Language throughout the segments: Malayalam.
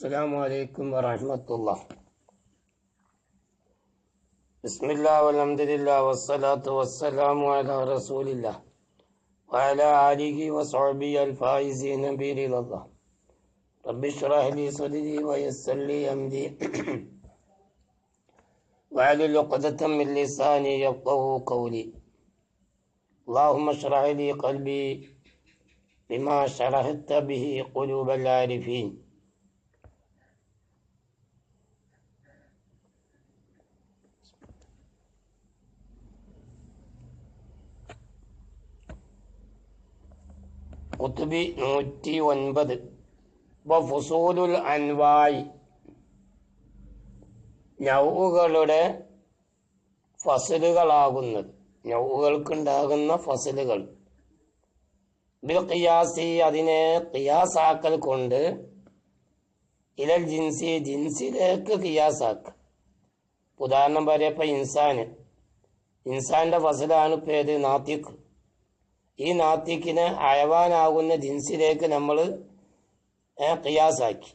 السلام عليكم ورحمة الله. بسم الله والحمد لله والصلاة والسلام على رسول الله وعلى آله وصحبه الفائزين برضا الله. رب اشرح لي صدري ويسر لي أمري. واحلل عقدة من لساني يفقه قولي. اللهم اشرح لي قلبي بما شرحت به قلوب العارفين. കുത്തുബി നൂറ്റി ഒൻപത് ഫുസൂലുൽ അൻവായി. നൗവുകളുടെ ഫസലുകളാകുന്നത്. നൗവുകൾക്കുണ്ടാകുന്ന ഫസലുകൾ. ബിൽ ഖിയാസി അതിനെ ഖിയാസാക്കൽ കൊണ്ട് ഇലൽ ജിൻസി ജിൻസിലേക്ക് ഖിയാസാക്ക ഉദാഹരണം പറയപ്പോ ഇൻസാന്. ഇൻസാന്റെ ഫസലാണ് പേര് നാത്തിക്ക്. ഈ നാത്തിക്കിനെ അയവാനാകുന്ന ജിൻസിലേക്ക് നമ്മൾ കിയാസാക്കി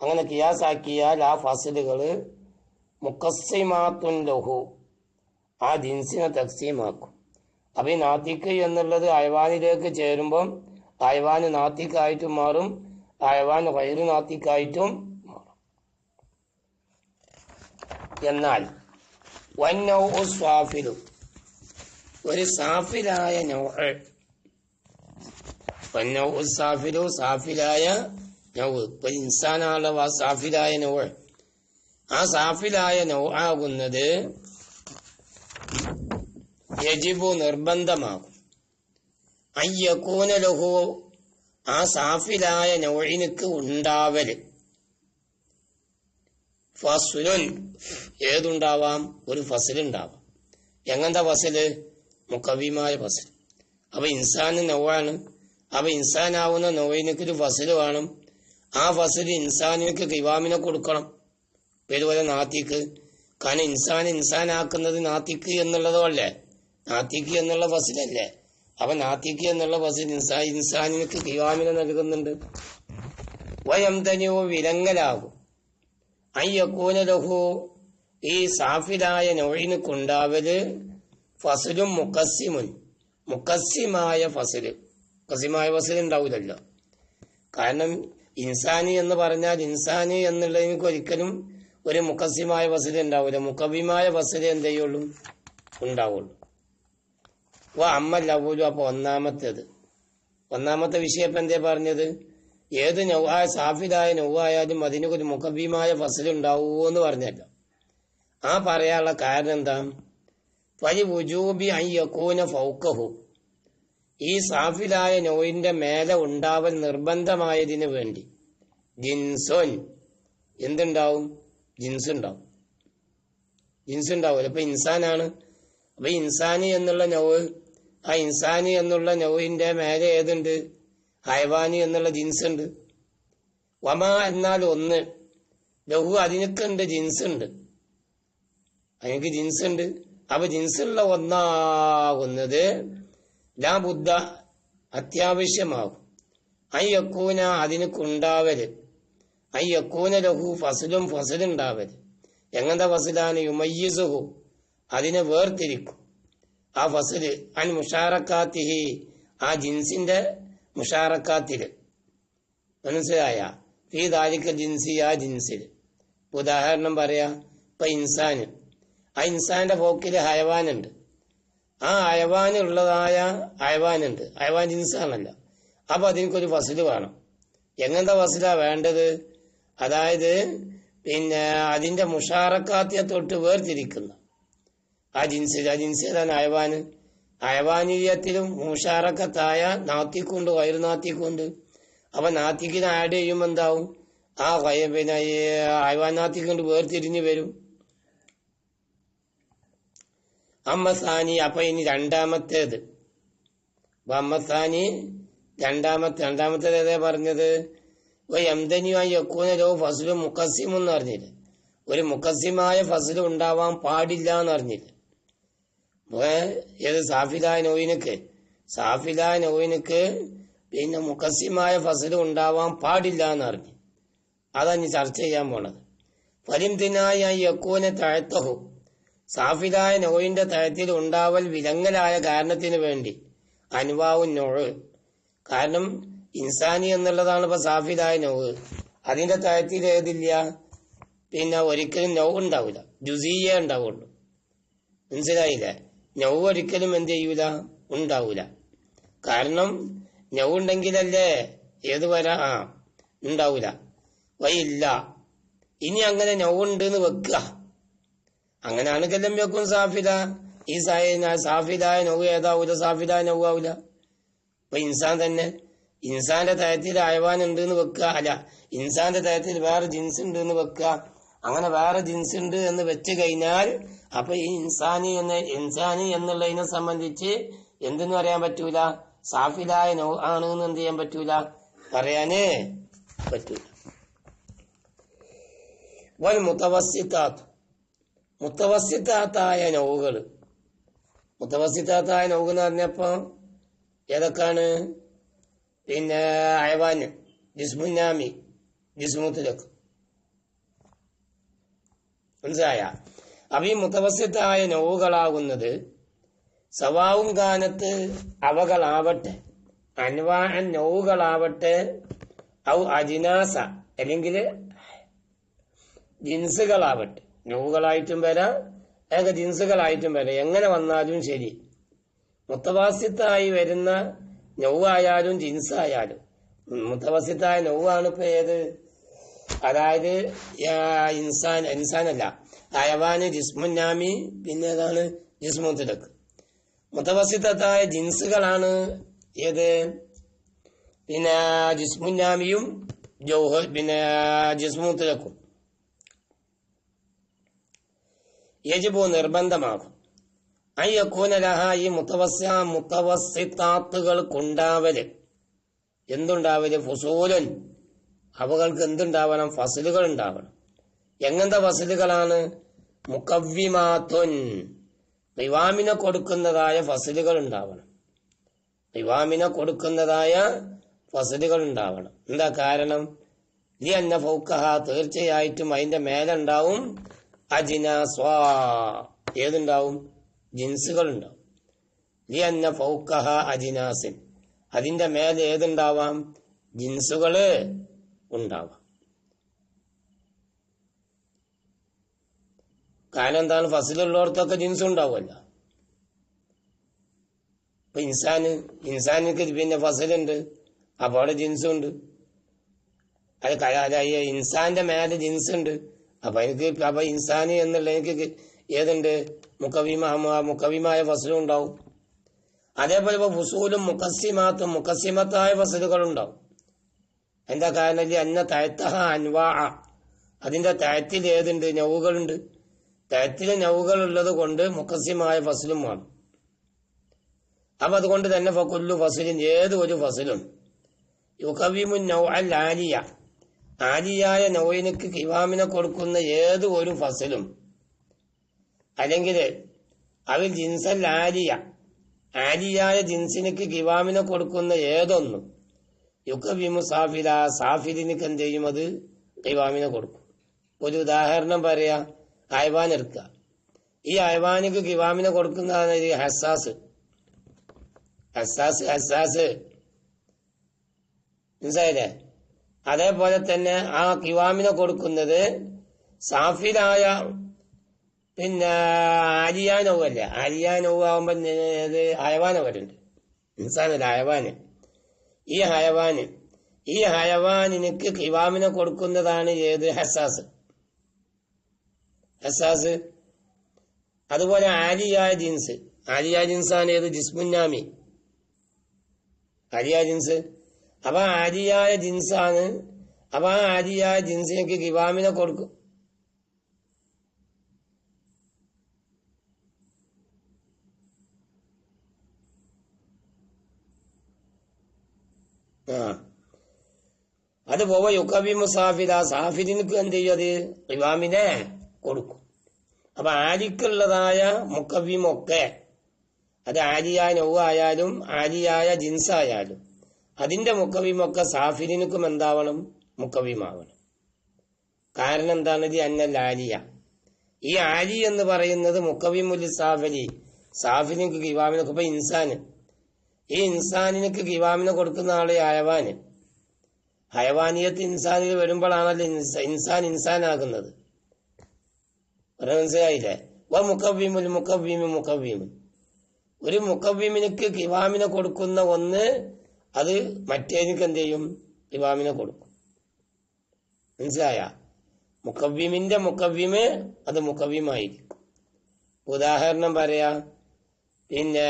അങ്ങനെ കിയാസാക്കിയാൽ ആ ഫസലുകൾ മുക്കസ്സിമാത്തുൻ ലഹു ആ ജിൻസിനെ തക്സീമാക്കും. അപ്പം ഈ നാത്തിക്ക് എന്നുള്ളത് അയവാനിലേക്ക് ചേരുമ്പം അയവാന് നാത്തിക്കായിട്ടും മാറും അയവാൻ വയറു നാത്തിക്കായിട്ടും മാറും. എന്നാൽ വന്നൗ സ്വാഫിലു ഒരു സാഫിലായ വന്നൗ സാഫിലു സാഫിലായ നൗഹ് ഇപ്പൊ ഇൻസാനാണുള്ള ആ സാഫിലായ നൗഹ് ആ സാഫിലായ നൗഹാകുന്നത് യജിബു നിർബന്ധമാകും. അയ്യക്കൂന ലഹു ആ സാഫിലായ നൗഴിനുക്ക് ഉണ്ടാവൽ. ഫസുലുൻ ഏതുണ്ടാവാം? ഒരു ഫസലുണ്ടാവാം. എങ്ങനത്തെ ഫസൽ? മുക്കവിമായ ഫസൽ അപ്പൊ ഇൻസാന് നൗവാണ് അപ്പൊ ഇൻസാനാവുന്ന നോവൈനക്ക് ഒരു ഫസൽ വേണം. ആ ഫസൽ ഇൻസാനിക്ക് കിവാമിനെ കൊടുക്കണം. ഇതുപോലെ നാത്തിക്ക്. കാരണം ഇൻസാൻ ഇൻസാനാക്കുന്നത് നാത്തിക്ക് എന്നുള്ളതല്ലേ നാത്തിക്ക് എന്നുള്ള ഫസിലല്ലേ? അപ്പൊ നാത്തിക്ക് എന്നുള്ള ഫസിൽ ഇൻസാ ഇൻസാനിക്ക് കിവാമിനെ നൽകുന്നുണ്ട്. വയംതനിയോ വിലങ്ങലാകും. അയ്യക്കൂന ലഹു. ഈ സാഫിലായ നൊഴിനുക്കുണ്ടാവൽ ഫസലും മുക്കസിമുൻ മുക്കസിമായ ഫസൽ. മുക്കസ്സിമായ ഫസൽ ഉണ്ടാവില്ലല്ലോ കാരണം ഇൻസാനി എന്ന് പറഞ്ഞാൽ ഇൻസാനി എന്നുള്ളതിന് ഒരിക്കലും ഒരു മുക്കസ്സിമായ വസതി ഉണ്ടാവില്ല മുക്കബിമായ വസതി എന്ത് ചെയ്യുള്ളൂ ഉണ്ടാവുള്ളൂ. അപ്പോൾ അമ്മ ലവൂലു അപ്പൊ ഒന്നാമത്തേത്. ഒന്നാമത്തെ വിഷയം ഇപ്പം എന്തേ പറഞ്ഞത്? ഏത് നൗഹായ സാഫിദായ നൗവായാലും അതിന് ഒരു മുഖബീമായ ഫസൽ ഉണ്ടാവുമോ എന്ന് പറഞ്ഞല്ലോ. ആ പറയാനുള്ള കാരണം എന്താ? വലി വുജൂബി അയ്യക്കൂന ഫൗക്കഹു ഈ സാഫിലായ നോയിന്റെ മേലെ ഉണ്ടാവൽ നിർബന്ധമായതിന് വേണ്ടി. ജിൻസോൻ. എന്തുണ്ടാവും? ജിൻസ് ഉണ്ടാവും ജിൻസ് ഉണ്ടാവില്ല അപ്പൊ ഇൻസാനാണ്. അപ്പൊ ഇൻസാനി എന്നുള്ള നോവ് ആ ഇൻസാനി എന്നുള്ള നോവിന്റെ മേലെ ഏതുണ്ട്? ഹൈവാനി എന്നുള്ള ജിൻസ് ഉണ്ട് വമ എന്നാൽ ഒന്ന്. ലഹു അതിനൊക്കെയുണ്ട് ജിൻസ് ഉണ്ട് അതിനക്ക് ജിൻസ് ഉണ്ട് അപ്പൊ ജിൻസുള്ള ഒന്നാകുന്നത് ലാ ബുദ്ധ അത്യാവശ്യമാകും. അയ്യക്കൂന അതിനക്കുണ്ടാവൽ അയ്യക്കൂന ലഹു ഫസലും ഫസലുണ്ടാവൽ എങ്ങനത്തെ ഫസലാണ് യുമയ്യസുഹു. അതിനെ വേർതിരിക്കും. ആ ഫസൽ അൻ മുഷാറക്കാത്തിഹി. ആ ജിൻസിന്റെ മുഷാറക്കാത്തിൽ. മനസ്സിലായ? ഈ ദാലിക്ക ജിൻസി ആ ജിൻസിൽ ഉദാഹരണം പറയാ ഇപ്പൊ ഇൻസാന്. ആ ഇൻസാന്റെ പോക്കിൽ ഹയവാനുണ്ട്. ആ അയവാനുള്ളതായ അയവാനുണ്ട്. അയവാൻ ജിൻസാണല്ലോ. അപ്പൊ അതിനൊരു വസുൽ വേണം. എങ്ങനത്തെ വസുലാ വേണ്ടത്? അതായത് പിന്നെ അതിന്റെ മുഷാറക്കാത്തിയെ തൊട്ട് വേർതിരിക്കുന്ന. ആ ജിൻസ് ആ ജിൻസിലാണ് അയവാന്? അയവാനീയത്തിലും മുഷാറക്കത്തായ നാത്തിക്കുണ്ട് വയറു നാത്തിക്കുണ്ട്. അപ്പൊ നാത്തിക്കിന് ആഡ് ചെയ്യുമ്പോൾ എന്താവും? ആ പിന്നെ അയവാൻ നാത്തിക്കൊണ്ട് വേർതിരിഞ്ഞു വരും. അമ്മസാനി അപ്പൊ ഇനി രണ്ടാമത്തേത്. അപ്പൊ അമ്മസാനി രണ്ടാമത്തെ രണ്ടാമത്തേത് ഏതാ പറഞ്ഞത്? എന്തനിയായി യക്കൂന ലോ ഫസലു മുക്കസിം എന്ന് പറഞ്ഞില്ല? ഒരു മുക്കസിമായ ഫസൽ ഉണ്ടാവാൻ പാടില്ല എന്ന് പറഞ്ഞില്ല? ഏത് സാഫിലായ നോയിനക്ക് സാഫിലായ നോയിനക്ക് പിന്നെ മുക്കസിമായ ഫസൽ ഉണ്ടാവാൻ പാടില്ല എന്ന് പറഞ്ഞു. അതാണ് ചർച്ച ചെയ്യാൻ പോണത്. ഫലിംതിനായ യക്കൂനെ താഴ്ത്തഹു സാഫിലായ നോയിന്റെ തരത്തിൽ ഉണ്ടാവൽ വിലങ്ങലായ കാരണത്തിന് വേണ്ടി. അനുവാവും നോഴ് കാരണം ഇൻസാനി എന്നുള്ളതാണ് ഇപ്പൊ സാഫിതായ നോവ് അതിന്റെ തരത്തിൽ ഏതില്ല? പിന്നെ ഒരിക്കലും നോവ് ഉണ്ടാവില്ല ജുസിയേ ഉണ്ടാവുള്ളൂ. മനസ്സിലായില്ലേ? നോവ് ഒരിക്കലും എന്ത് ചെയ്യൂല? ഉണ്ടാവൂല. കാരണം നോവ് ഉണ്ടെങ്കിലല്ലേ ഏത് വരാ? ആ ഉണ്ടാവൂല. വയില്ല ഇനി അങ്ങനെ നോവുണ്ട് എന്ന് വെക്കുക. അങ്ങനെയാണെങ്കിലും വെക്കും സാഫില. ഈ സാഫിലായ നൗ ഏതാവൂല സാഫിലായ നോവാവൂല അപ്പൊ ഇൻസാൻ തന്നെ ഇൻസാന്റെ തരത്തിൽ അയവാൻ ഉണ്ട് എന്ന് വെക്കുക അല്ല ഇൻസാന്റെ തരത്തിൽ വേറെ ജിൻസ് ഉണ്ട് എന്ന് വെക്കുക. അങ്ങനെ വേറെ ജിൻസ് ഉണ്ട് എന്ന് വെച്ച് കഴിഞ്ഞാൽ അപ്പൊ ഈ ഇൻസാനി എന്ന ഇൻസാനി എന്നുള്ളതിനെ സംബന്ധിച്ച് എന്തെന്ന് പറയാൻ പറ്റൂല? സാഫിലായ നോ ആണ് എന്ന് എന്ത് ചെയ്യാൻ പറ്റൂല? പറയാനേ പറ്റൂല. വൽ മുത്തവസിത്താത്ത് മുത്തവസിത്താത്തായ നൗകൾ മുത്തവസ്യത്താത്തായ നൗകൾ എന്ന് പറഞ്ഞപ്പോ ഏതൊക്കെയാണ്? പിന്നെ അയവാന് ജിസ്മുന്നാമി ജിസ്മുത്തിലൊക്കെ മനസ്സിലായ? അപ്പൊ ഈ മുത്തവസ്യത്തായ നോവുകളാകുന്നത് സവാവും കാലത്ത് അവകളാവട്ടെ അൻവാ നോവുകളാവട്ടെ ഔ അജിനാസ അല്ലെങ്കിൽ ജിൻസുകളാവട്ടെ. നോവുകളായിട്ടും വരാം ഏക ജിൻസുകളായിട്ടും വരാം. എങ്ങനെ വന്നാലും ശരി. മുത്തവാസ്യത്തായി വരുന്ന നൗവായാലും ജിൻസായാലും. മുത്തവാസ്യത്തായ നൗവാണ് ഇപ്പൊ ഏത്? അതായത് ഇൻസാൻ ഇൻസാനല്ല. അയവാന് ജിസ്മുന്നാമി പിന്നെ ജിസ്മു ജിസ്മുത്തിലക്ക് മുത്തവസിത്തായ ജിൻസുകളാണ് ഏത്? പിന്നെ ജിസ്മുന്നാമിയും ജൗഹ പിന്നെ ജിസ്മുത്തിലക്കും യജിബു നിർബന്ധമാകും. അയ്യക്കൂനലഹ ഈ മുത്തവസ്യ മുത്തവസ്യത്താത്തുകൾക്കുണ്ടാവൽ എന്തുണ്ടാവൽ? ഫുസൂലൻ. അവകൾക്ക് എന്തുണ്ടാവണം? ഫസലുകൾ ഉണ്ടാവണം എങ്ങനത്തെ ഫസലുകളാണ്? മുക്കവ്യമാത്തുൻ റിവാമിനെ കൊടുക്കുന്നതായ ഫസലുകൾ ഉണ്ടാവണം റിവാമിനെ കൊടുക്കുന്നതായ ഫസലുകൾ ഉണ്ടാവണം എന്താ കാരണം? ലി അന്ന ഫൗക്കഹ തീർച്ചയായിട്ടും അതിന്റെ മേലുണ്ടാവും. അജിനാസ്വാ ഏതുണ്ടാവും? ജിൻസുകൾ ഉണ്ടാവും ലി അന്ന ഫൗക്കഹ അജിനാസിൻ. അതിന്റെ മേലെ ഏതുണ്ടാവാം? ജിൻസുകൾ ഉണ്ടാവാം. കാരണം എന്താണ്? ഫസിലുള്ളവർക്കൊക്കെ ജിൻസ് ഉണ്ടാവുമല്ലോ ഇപ്പൊ ഇൻസാന് ഇൻസാനിക്ക് പിന്നെ ഫസലുണ്ട്. അപ്പോൾ അവിടെ ജിൻസും ഉണ്ട് അത് ഇൻസാന്റെ മേലെ ജിൻസ് ഉണ്ട് അപ്പൊ എനിക്ക് അപ്പൊ ഇൻസാനി എന്നുള്ള എനിക്ക് ഏതുണ്ട്? മുക്കവിമ മുക്കവിമായ ഫസലും ഉണ്ടാവും. അതേപോലെ ഇപ്പൊ ഫുസൂലും മുക്കസിമാത്തും മുക്കസിമത്തായ ഫസലുകൾ ഉണ്ടാവും എന്താ കാരണം? അന്ന തഴത്തഹ അൻവാ അതിന്റെ തഴത്തിൽ ഏതുണ്ട്? നൗവുകളുണ്ട് നൗവുകൾ ഉള്ളത് കൊണ്ട് മുക്കസിമായ ഫസലും വേണം. അപ്പൊ അതുകൊണ്ട് തന്നെ കൊല്ലു ഫസലിൻ ഏത് ഒരു ഫസലും. യുക്കവിമുൻ നൗ അൽ ആലിയ. ആലിയായ നൗയിനക്ക് കിവാമിനെ കൊടുക്കുന്ന ഏത് ഒരു ഫസലും അല്ലെങ്കിൽ അതിൽ ജിൻസൽ ആലിയ ആലിയായ ജിൻസിനക്ക് കിവാമിനെ കൊടുക്കുന്ന ഏതൊന്നും യുക്കവിമു സാഫില സാഫിലിനിക്ക് എന്ത് ചെയ്യും അത്? കിവാമിനെ കൊടുക്കും. ഒരു ഉദാഹരണം പറയാ അയവാൻ എടുക്കുക. ഈ അയവാനിക്ക് കിവാമിനെ കൊടുക്കുന്നതാണ് ഈ ഹസാസ്. ഹസാസ് ഹസാസ്. മനസ്സിലായില്ലേ? അതേപോലെ തന്നെ ആ കിവാമിനെ കൊടുക്കുന്നത് സാഫിലായ പിന്നെ ആലിയാനോവല്ലേ ആലിയാനോവാകുമ്പോ ഇത് ഹയവാന വരുന്നുണ്ട് ഇൻസാനല്ല ഹയവാന്. ഈ ഹയവാന് ഈ ഹയവാനിനക്ക് കിവാമിനെ കൊടുക്കുന്നതാണ് ഏത്? ഹസാസ്. ഹസാസ്. അതുപോലെ ആലിയായ ജിൻസ്. ആലിയായ ജിൻസാണ് ഏത്? ജിസ്മുന്നാമി. ആലിയായ ജിൻസ്. അപ്പൊ ആലിയായ ജിൻസാണ്. അപ്പൊ ആ ആലിയായ ജിൻസിനക്ക് കിവാമിനെ കൊടുക്കും. ആ. അത് പോവ യുക്കബി മുസാഫിദ സാഫിദിനക്ക് എന്ത് ചെയ്യും അത്? ഇമാമിനെ കൊടുക്കും. അപ്പൊ ആലിക്കുള്ളതായ മുക്കവ്യമൊക്കെ അത് ആലിയായ നൗവായാലും ആലിയായ ജിൻസായാലും അതിന്റെ മുക്കവിമൊക്കെ സാഫിരിനുക്കും എന്താവണം? മുക്കവിമാവണം കാരണം എന്താണ് ഇത് അന്നൽ ആലിയ. ഈ ആലി എന്ന് പറയുന്നത് മുക്കവിമുലി സാഫലി സാഫിനിക്ക് കിവാമിനൊക്കെ ഇപ്പൊ ഇൻസാന്. ഈ ഇൻസാനിനക്ക് കിവാമിനെ കൊടുക്കുന്ന ആൾ ഹയവാന്. ഹയവാനിയത്ത് ഇൻസാനിൽ വരുമ്പോഴാണല്ലോ ഇൻസാൻ ഇൻസാൻ ഇൻസാനാകുന്നത്. മനസ്സിലായില്ലേ? വ മുക്കവീമുൽ മുക്കവീമു മുക്കവീമു ഒരു മുക്കവീമിനക്ക് കിവാമിനെ കൊടുക്കുന്ന ഒന്ന് അത് മറ്റേതിക്ക് എന്ത് ചെയ്യും ഇമാമിനെ കൊടുക്കും. മനസ്സിലായ? മുക്കവീമിന്റെ മുക്കവീമ് അത് മുക്കവീമായിരിക്കും ഉദാഹരണം പറയാ പിന്നെ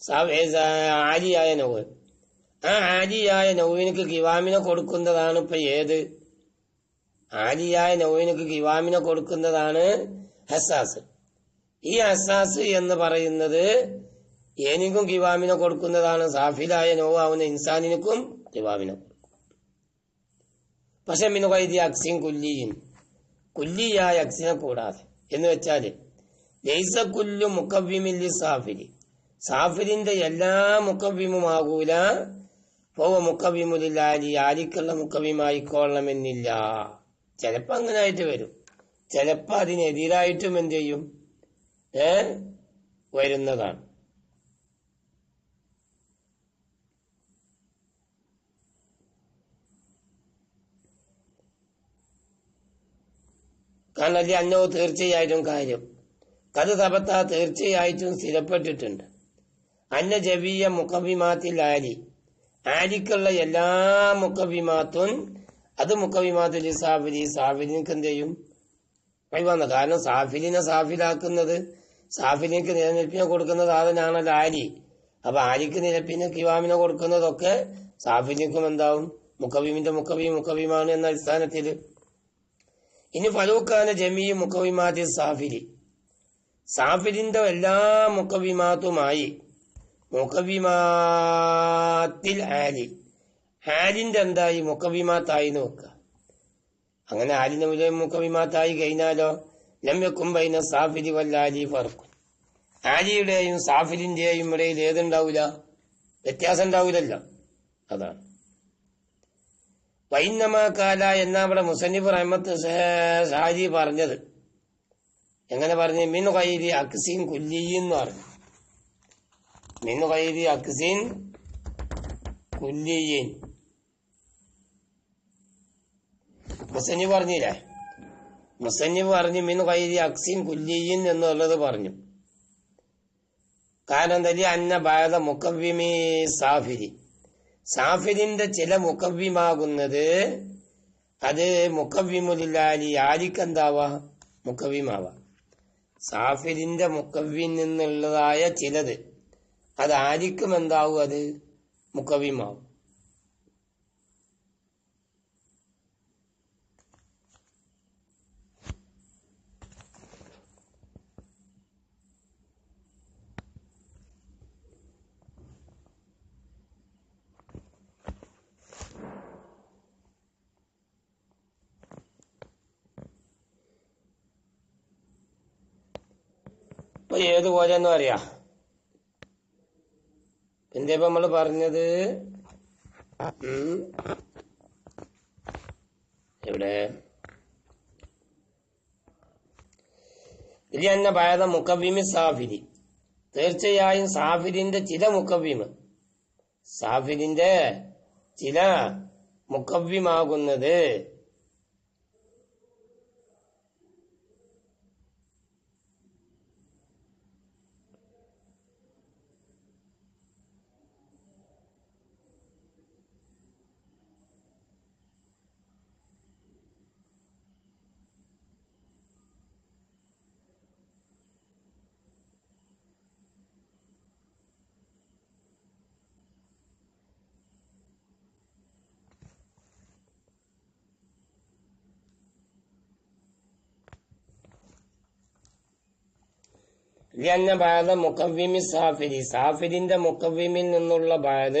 സാ- ആലിയായ നൗവ് ആ ആലിയായ നൗവിനക്ക് കിവാമിനെ കൊടുക്കുന്നതാണ് ഇപ്പൊ ഏത്? ആലിയായ നൗവിനക്ക് കിവാമിനെ കൊടുക്കുന്നതാണ് ഹസാസ്. ഈ അസാസ് എന്ന് പറയുന്നത് ഏനിക്കും കിവാമിനെ കൊടുക്കുന്നതാണ്. സാഫിലായ നോവാവുന്ന ഇൻസാനിനും കിവാമിനെ. പക്ഷെ മിനു കൈതി അക്സിൻ കുല്ലിയും കുല്ലിയായ അക്സിനെ കൂടാതെ. എന്ന് വെച്ചാൽ ലൈസ മുക്കവ്യമില്ലി സാഫിലി. സാഫിലിന്റെ എല്ലാ മുക്കവ്യമുമാകൂല പോവ മുക്കവ്യമുലില്ലാലി ആലിക്കുള്ള മുക്കവ്യമായിക്കൊള്ളണമെന്നില്ല ചിലപ്പോ അങ്ങനെ ആയിട്ട് വരും. ചിലപ്പോ അതിനെതിരായിട്ടും എന്ത് ചെയ്യും? വരുന്നതാണ്. കാരണം അന്നോ തീർച്ചയായിട്ടും കാര്യം. കത് തപത്ത തീർച്ചയായിട്ടും സ്ഥിരപ്പെട്ടിട്ടുണ്ട്. അന്ന ജവീയ മുഖവിമാത്തിൽ ആലി ആലിക്കുള്ള എല്ലാ മുഖവിമാത്തും അത് മുഖവിമാത്തിൽ സാഫിലി സാഫിലിക്ക് എന്ത് ചെയ്യും കാരണം സാഫിലിനെ സാഫിലാക്കുന്നത് സാഫിലിക്ക് നിലനിൽപ്പിനെ കൊടുക്കുന്ന സാധനമാണല്ലോ ആലി. അപ്പൊ ആരിക്ക് നിലപ്പിന് കിവാമിനെ കൊടുക്കുന്നതൊക്കെ സാഫിനിക്കും എന്താവും? മുഖവീമിന്റെ മുഖവീം മുഖവീമാണ് എന്ന അടിസ്ഥാനത്തിൽ. ഇനി ഫലൂക്കാന ജമീ മുഖവിമാതി സാഫിരി. സാഫിരിന്റെ എല്ലാ മുഖവിമാത്തുമായി മുഖവിമാത്തിൽ ആലി. ഹാലിന്റെ എന്തായി? മുഖവിമാത്തായി നോക്കുക അങ്ങനെ ആലിന്റെ മുഖവിമാത്തായി കഴിഞ്ഞാലോ? ലമ്യക്കും ബൈന സാഫിരി വല്ലാലി ഫർക്കും ആലിയുടെയും സാഫിലിന്റെയും ഇടയിൽ ഏതുണ്ടാവില്ല വ്യത്യാസം ഉണ്ടാവില്ലല്ല അതാണ്. വൈന്നമാക്കാല എന്ന അവിടെ മുസന്നിഫ് റഹ്മത്ത് ഷാജി പറഞ്ഞത്. എങ്ങനെ പറഞ്ഞു? മിൻ കൈരി അക്സീൻ കുല്ലി എന്ന് പറഞ്ഞു. മിൻ കൈരി അക്സീൻ കുല്ലി മുസന്നിഫ് പറഞ്ഞില്ലേ? മുസന്നിഫ് പറഞ്ഞു മിൻ കൈരി അക്സിൻ കുല്ലിയിൻ എന്നുള്ളത് പറഞ്ഞു. കാരണം എന്താ അന്ന ബാധ മുക്കവ്യമി സാഫിരി. സാഫിരിന്റെ ചില മുക്കവ്യമാകുന്നത് അത് മുക്കവ്യമുലില്ലാലി ആലിക്കെന്താവാ മുക്കവ്യമാവാ സാഫിരിന്റെ മുക്കവ്യൻ നിന്നുള്ളതായ ചിലത് അത് ആലിക്കും എന്താവും അത് മുക്കവ്യമാവും ഇപ്പൊ എന്ന് പറയാ? എന്താ ഇപ്പൊ നമ്മൾ പറഞ്ഞത്. എവിടെ? ഇനി എന്ന ഭേദ മുക്കബീമി സാഫിരി തീർച്ചയായും സാഫിരിന്റെ ചില മുക്കബീമ് സാഫിരിന്റെ ചില മുക്കവ്യമാകുന്നത് ലിയന്ന ബാധ മുക്കവ്വിമി സാഫിരി. സാഫിരിന്റെ മുക്കവ്വിമിൽ നിന്നുള്ള ബാധ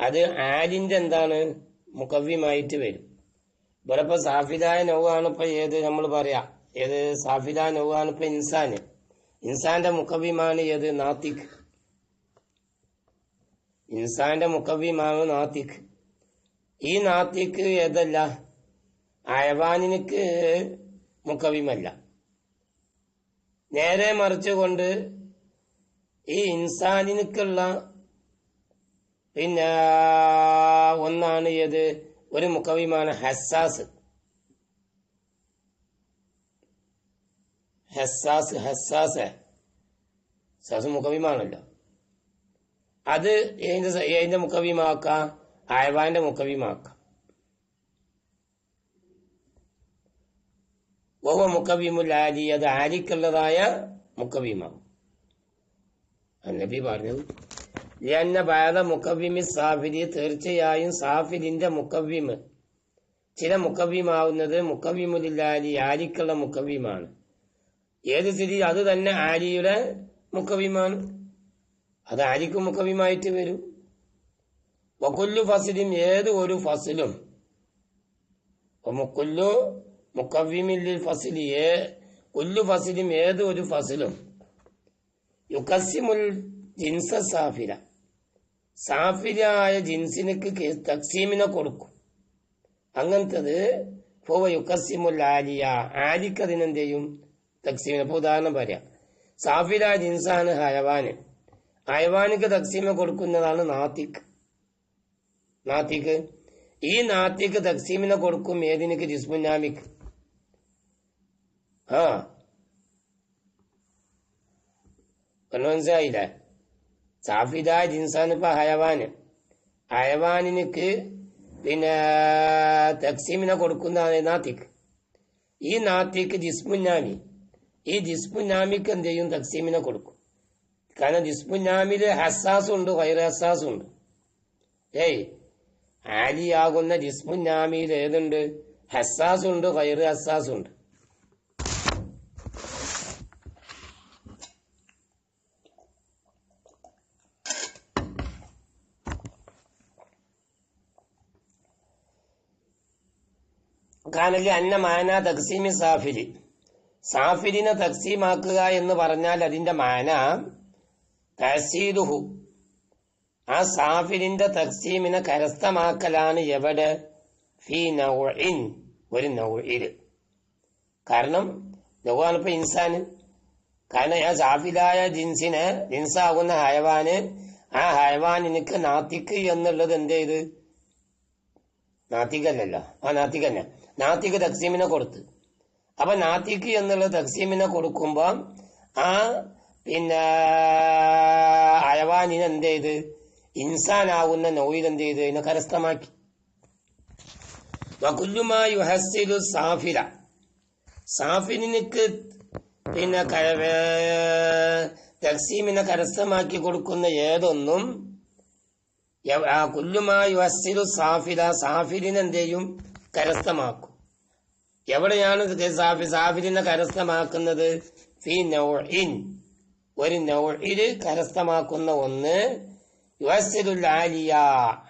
അത് ആലിന്റെ എന്താണ്? മുക്കവ്യമായിട്ട് വരും. ഇവിടെ ഇപ്പൊ സാഫിദായ നൗവാണ് ഏത് നമ്മൾ പറയാ? ഏത് സാഫിദ നൗവാണ് ഇൻസാന്. ഇൻസാന്റെ മുക്കവ്യമാണ് ഏത്? നാത്തിക്. ഇൻസാന്റെ മുക്കവ്യമാണ് നാത്തിക്. ഈ നാത്തിക്ക് ഏതല്ല? അയവാനിക്ക് മുക്കവിമല്ല നേരെ മറിച്ചുകൊണ്ട് ഈ ഇൻസാനിനുക്കുള്ള പിന്നെ ഒന്നാണ് ഏത്? ഒരു മുഖവിമാന ഹസ്സാസ് ഹസ്സാസ് ഹസ്സാസ് ഹസാസ് മുഖവിമാണല്ലോ അത് ഏതിന്റെ മുഖവിമാക്ക? അയവാന്റെ മുക്കവിമാക്കാം ഓവ മുക്കവീമുൽ ആലി അത് ആലിക്കുള്ളതായ മുക്കവിമാവും നബി പറഞ്ഞു മുക്കവിമി സാഫിരി തീർച്ചയായും സാഫിരിന്റെ മുക്കവിമ് ചില മുക്കവിമാവുന്നത് മുക്കവിമുലില്ലാലി ആലിക്കുള്ള മുക്കവിമാണ് ഏത് സ്ഥിതി അത് തന്നെ ആലിയുടെ മുക്കവിമാണ് അത് ആലിക്കും മുക്കവിമായിട്ട് വരും. വക്കൊല്ലു ഫസിലും ഏത് ഒരു ഫസിലും മുക്കവിമില്ലിൽ ഫസിലി ഏ കുല്ലു ഫസിലും ഏത് ഒരു ഫസിലും. യുക്കസിമുൽ ജിൻസ സാഫിര. സാഫിരായ ജിൻസിനക്ക് തക്സീമിനെ കൊടുക്കും. അങ്ങനത്തത് പോവ യുക്കസിമുൽ ആലിയ. ആലിക്ക് അതിനെന്ത് ചെയ്യും തക്സീമിനെ. ഇപ്പൊ ഉദാഹരണം പറയാം. സാഫിര ജിൻസാണ് ഹയവാന്. ഹയവാനിക്ക് തക്സീമ കൊടുക്കുന്നതാണ് നാത്തിക്ക് നാത്തിക്ക് ഈ നാത്തിക്ക് തക്സീമിനെ കൊടുക്കും ഏതിനിക്ക്? ജിസ്മുന്നാമിക്ക് ആ പറഞ്ഞു മനസ്സിലായില്ലേ സാഫിദായ ജിൻസാണ് ഇപ്പൊ ഹയവാന് ഹയവാനിക്ക് പിന്നെ തക്സീമിനെ കൊടുക്കുന്നതാണ് നാത്തിക്ക് ഈ നാത്തിക്ക് ജിസ്മുന്നാമി ഈ ജിസ്മുന്നാമിക്ക് എന്ത് ചെയ്യും തക്സീമിനെ കൊടുക്കും കാരണം ജിസ്മുന്നാമിൽ ഹസാസും ഉണ്ട് വൈറ് ഹസാസും ഉണ്ട് ഏയ് ആലിയാകുന്ന ജിസ്മുന്നാമിയിൽ ഏതുണ്ട് ഹസാസും ഉണ്ട് വൈറ് ഹസാസും കാനലി അന്ന മാന തക്സീമി സാഫിരി. സാഫിരിനെ തക്സീമാക്കുക എന്ന് പറഞ്ഞാൽ അതിന്റെ മാന തഹസീദുഹു. ആ സാഫിരിന്റെ തക്സീമിനെ കരസ്ഥമാക്കലാണ് എവിടെ? ഫി നൗഇൻ ഒരു നൗഇൽ കാരണം നൗവാണ് ഇപ്പൊ ഇൻസാന്. കാരണം ആ സാഫിലായ ജിൻസിനെ ജിൻസാകുന്ന ഹയവാന് ആ ഹയവാൻ എനിക്ക് നാത്തിക്ക് എന്നുള്ളത് എന്ത് ചെയ്ത്? നാത്തികല്ലല്ലോ ആ നാത്തികന്നെ നാത്തിക്ക് തക്സീമിനെ കൊടുത്ത്. അപ്പൊ നാത്തിക്ക് എന്നുള്ള തക്സീമിനെ കൊടുക്കുമ്പോ ആ പിന്നെ അയവാനിന് എന്ത് ചെയ്ത് ഇൻസാനാവുന്ന നോയിൽ എന്ത് ചെയ്ത് ഇതിനെ കരസ്ഥമാക്കി. വകുല്ലുമായി യുഹസ്സിലു സാഫില. സാഫിനിക്ക് പിന്നെ തക്സീമിനെ കരസ്ഥമാക്കി കൊടുക്കുന്ന ഏതൊന്നും കുല്ലുമായി വസ്സിലു സാഫില സാഫിലിനെ എന്ത് കരസ്ഥമാക്കും. എവിടെയാണ് സാഫി സാഫിലിനെ കരസ്ഥമാക്കുന്നത്? ഫി നൗഇൻ. ഒരു നൗഇൽ കരസ്ഥമാക്കുന്ന ഒന്ന് യുവസ്സിലുൽ ആലിയ.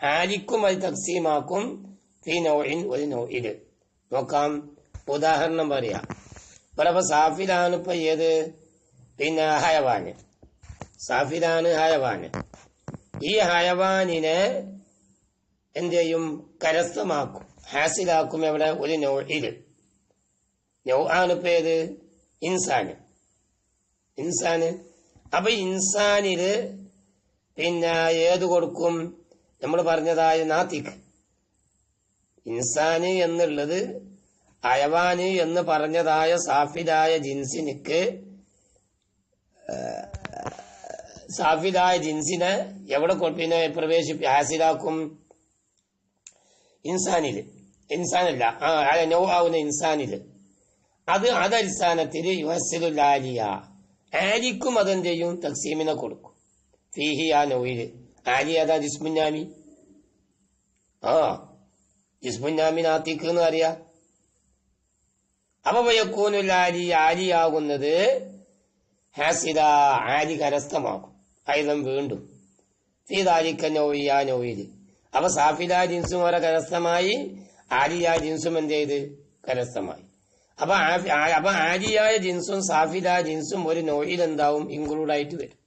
ആലിക്കും അത് തക്സീമാക്കും. ഫി നൗഇൻ ഒരു നൗഇൽ നോക്കാം. ഉദാഹരണം പറയാം. ഇവിടെ സാഫിദാണ് ഇപ്പൊ ഏത്? പിന്നെ ഹയവാന്. സാഫിലാണ് ഹയവാന്. ഈ ഹയവാനിനെ എന്ത് ചെയ്യും? കരസ്ഥമാക്കും. ഹാസിലാക്കും എവിടെ ഒരു നൗഇൽ നൗ ആണ് ഇപ്പൊ ഏത്? ഇൻസാന്. ഇൻസാന്. അപ്പൊ ഇൻസാനിൽ പിന്നെ ഏത് കൊടുക്കും? നമ്മൾ പറഞ്ഞതായ നാത്തിക്ക്. ഇൻസാന് എന്നുള്ളത് അയവാന് എന്ന് പറഞ്ഞതായ സാഫിദായ ജിൻസിനിക്ക് സാഫിലായ ജിൻസിനെ എവിടെ പിന്നെ പ്രവേശിപ്പി ഹാസിലാക്കും ഇൻസാനിൽ. ഇൻസാനല്ല. നോവാവുന്ന ഇൻസാനിൽ. അത് അതടിസ്ഥാനത്തിൽ യുഹസിലുൽ ആലിയ. ആലിക്കും അതെന്ത് ചെയ്യും തക്സീമിനെ കൊടുക്കും. ഫീഹി ആ നോയിൽ ആലി അതാ ജിസ്മുന്നാമി? ആ ജിസ്മുന്നാമി നാത്തിക്ക് എന്ന് അറിയാം. അപ്പൊ ആലിയാകുന്നത് ഹാസിദ ആലി കരസ്ഥമാകും ആയുധം വീണ്ടും. ഫീദാലിക്ക നോയി ആ നോയിൽ അപ്പൊ സാഫില ജിൻസും ഓരോ കരസ്ഥമായി ആലിയ ജിൻസും എന്ത് ചെയ്ത്? കരസ്ഥമായി. അപ്പൊ അപ്പൊ ആലിയായ ജിൻസും സാഫില ജിൻസും ഒരു നോയിൽ എന്താവും? ഇൻക്ലൂഡ് ആയിട്ട് വരും.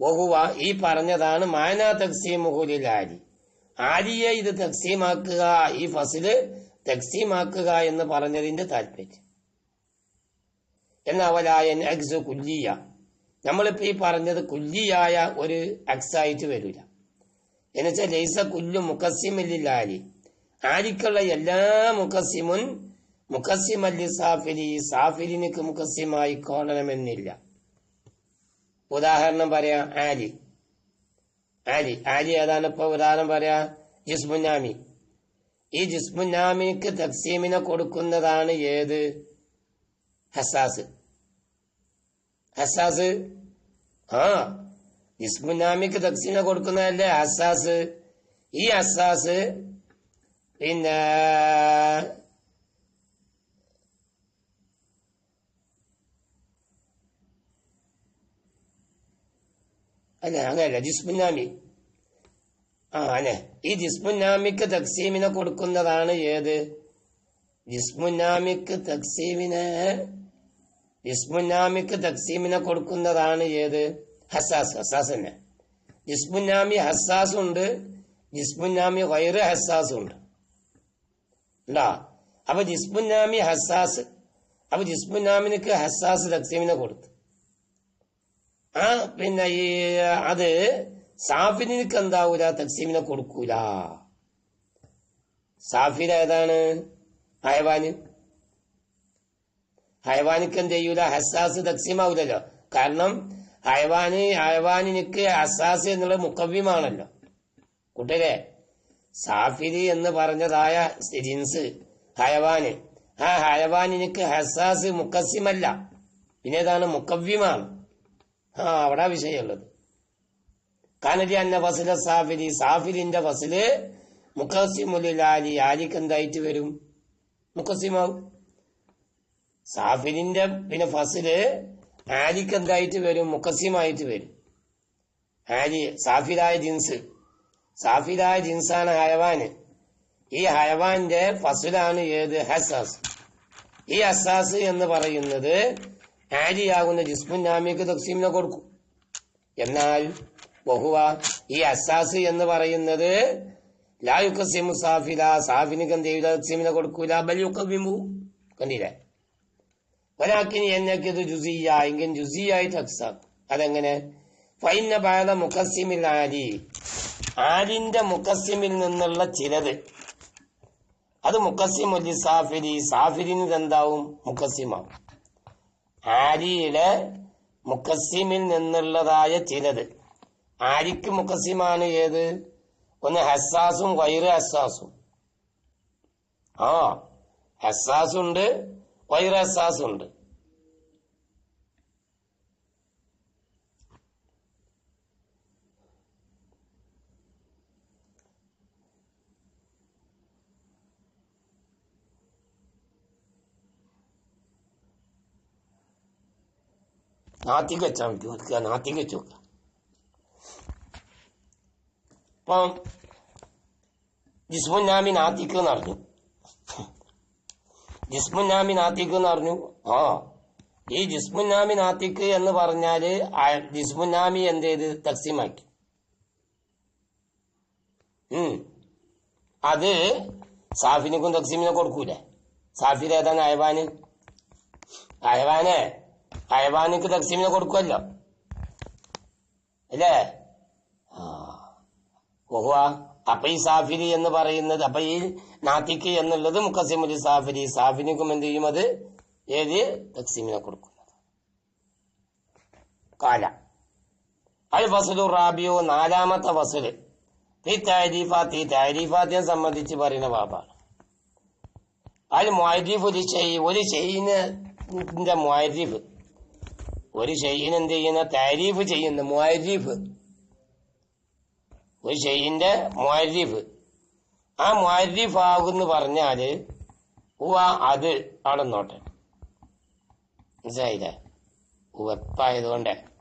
ബഹുവ ഈ പറഞ്ഞതാണ് മാന തക്സീം മുഹുലിൽ ആലി. ആലിയെ ഇത് തക്സീമാക്കുക ഈ ഫസിൽ തക്സീമാക്കുക എന്ന് പറഞ്ഞതിന്റെ താല്പര്യം. എന്നവലായ അക്സ് കുല്ലിയ. നമ്മളിപ്പോ ഈ പറഞ്ഞത് കുല്ലിയായ ഒരു അക്സായിട്ട് വരില്ല. എന്നുവെച്ചാൽ ലൈസ കുല്ലു ലാലി ആരിക്കുള്ള എല്ലാ മുക്കസിമുൻ മുക്കസിമല്ലി സാഫിലി സാഫിലിനിക്ക് മുക്കസിമായി കോണണമെന്നില്ല. ഉദാഹരണം പറയാ ആലി. ആലി ആലി ഏതാണ് ഇപ്പൊ ഉദാഹരണം പറയാ? ജിസ്മുനാമി ഈ ജിസ്മുനാമിക്ക് തക്സീമിനെ കൊടുക്കുന്നതാണ് ഏത്? ഹസാസ്. ഹസാസ് ആ ജിസ്മുനാമിക്ക് തക്സീമിനെ കൊടുക്കുന്നതല്ലേ ഹസാസ് ഈ ഹസാസ് പിന്നെ അല്ല അങ്ങനല്ല ജിസ്മുനാമി ആ അല്ലെ ഈ ജിസ്മുനാമിക്ക് തക്സീമിനെ കൊടുക്കുന്നതാണ് ഏത് ജിസ്മുനാമിക്ക് തക്സീമിനെ ജിസ്മുനാമിക്ക് തക്സീമിനെ കൊടുക്കുന്നതാണ് ഏത്? ഹസാസ്. ഹസാസ് തന്നെ. ഇസ്മുനാമി ഹസാസ് ഉണ്ട് ജിസ്മുനാമി വൈറ് ഹസാസ് ഉണ്ട്. ഉണ്ടാ അപ്പൊ ജിസ്മുനാമി ഹസാസ് അപ്പൊ ജിസ്മുനാമിനിക്ക് ഹസാസ് തക്സീമിനെ കൊടുത്തു. ആ പിന്നെ ഈ അത് സാഫിനിക്ക് എന്താവൂല? തക്സീമിനെ കൊടുക്കൂല. സാഫിൻ ഏതാണ്? ഹയവാന് ഹയവാനിക്ക് ചെയ്യൂല? ഹസാസ് തക്സീമാവൂലല്ലോ. കാരണം ഹയവാന് ഹയവാനിക്ക് ഹസാസ് എന്നുള്ള മുക്കവ്യമാണല്ലോ കൂട്ടരെ സാഫിരി എന്ന് പറഞ്ഞതായ ജിൻസ് ഹയവാന് ആ ഹയവാനിക്ക് ഹസാസ് മുക്കസിമല്ല പിന്നെ ഏതാണ് മുക്കവ്യമാണ് ആ അവിടെ വിഷയമുള്ളത്. കാനലി അന്ന ഫസില സാഫിലി സാഫിലിന്റെ ഫസിൽ മുഖസിമുലാലി ആലിക്ക് എന്തായിട്ട് വരും? മുഖസിമാവും സാഫിലിന്റെ പിന്നെ ഫസിൽ ആലിക്ക് എന്തായിട്ട് വരും? മുക്കസിമായിട്ട് വരും. ആലി സാഫിലായ ജിൻസ്. സാഫിലായ ജിൻസാണ് ഹയവാന്. ഈ ഹയവാന്റെ ഫസിലാണ് ഏത്? ഹസാസ്. ഈ ഹസാസ് എന്ന് പറയുന്നത് ആലിയാകുന്ന ജിസ്മുൻ നാമിക്ക് തക്സീമിനെ കൊടുക്കും. എന്നാൽ ബഹുവ ഈ അസാസ് എന്ന് പറയുന്നത് ലായുക്കസിമു സാഫില സാഫിനിക്ക് എന്ത് ചെയ്യൂല തക്സീമിനെ കൊടുക്കൂല. ബലിയുക്കിമു കണ്ടില്ലേ? ഒരാക്കിനി എന്നൊക്കെ ഇത് ജുസിയ എങ്കിൽ ജുസിയായി തക്സാക്കും അതെങ്ങനെ? ഫൈന ബാല മുഖസിമിൽ ആലി ആലിന്റെ മുഖസിമിൽ നിന്നുള്ള ചിലത്. അത് മുഖസിമുല്ലി സാഫിരി സാഫിരിന് എന്താവും മുഖസിമാവും ആരിയിലെ മുക്കസിമിൽ നിന്നുള്ളതായ ചിലത്. ആരിക്ക് മുക്കസിമാണ് ഏത്? ഒന്ന് ഹസാസും വൈറ് ഹസാസും ആ ഹസാസുണ്ട് വൈറ് ഹസാസുണ്ട് നാത്തിക്ക് വെച്ചാൽ മതി. നാത്തി നാത്തിക്ക് അപ്പം ജിസ്മുൻ നാമി നാത്തിക്ക് എന്ന് അറിഞ്ഞു. ജിസ്മുൻ നാമി നാത്തിക്ക് എന്ന് അറിഞ്ഞു. ആ ഈ ജിസ്മുൻ നാമി നാത്തിക്ക് എന്ന് പറഞ്ഞാൽ ജിസ്മുൻ നാമി എന്ത് ചെയ്ത്? തക്സീമാക്കി. ഉം. അത് സാഫിനിക്കും തക്സീമിനെ കൊടുക്കൂലേ? സാഫിൽ ഏതാണ് അയവാന്? അയവാനെ അയവാനിക്ക് തക്സീമിനെ കൊടുക്കുമല്ലോ അല്ലേ? ഓഹുവ അപ്പൊ ഈ സാഫിരി എന്ന് പറയുന്നത് അപ്പൊ ഈ നാത്തിക്ക് എന്നുള്ളത് മുക്കസിമുലി സാഫിരി. സാഫിനിക്കും എന്ത് ചെയ്യും അത്? ഏത്? തക്സീമിനെ കൊടുക്കുന്നത്. കാല. അൽ ഫസലു റാബിയോ നാലാമത്തെ ഫസൽ. ഈ താരീഫാത്ത് ഈ സംബന്ധിച്ച് പറയുന്ന ബാബാണ് അൽ മൊയ്രീഫ് ഒരു ചെയ് ഒരു ചെയ്യുന്നതിന്റെ മൊയ്രീഫ് ഒരു ഷെയ്യിന് എന്ത് ചെയ്യുന്ന? താരീഫ് ചെയ്യുന്ന മൊയ്രീഫ് ഒരു ഷെയ്യിന്റെ മൊയ്രീഫ് ആ മൊയ്രീഫ് ആകുന്നു പറഞ്ഞാൽ ഉവ അത് ആണെന്നോട്ടെ നോട്ടെ. മനസ്സിലായില്ലേ? ഉവപ്പായതുകൊണ്ട്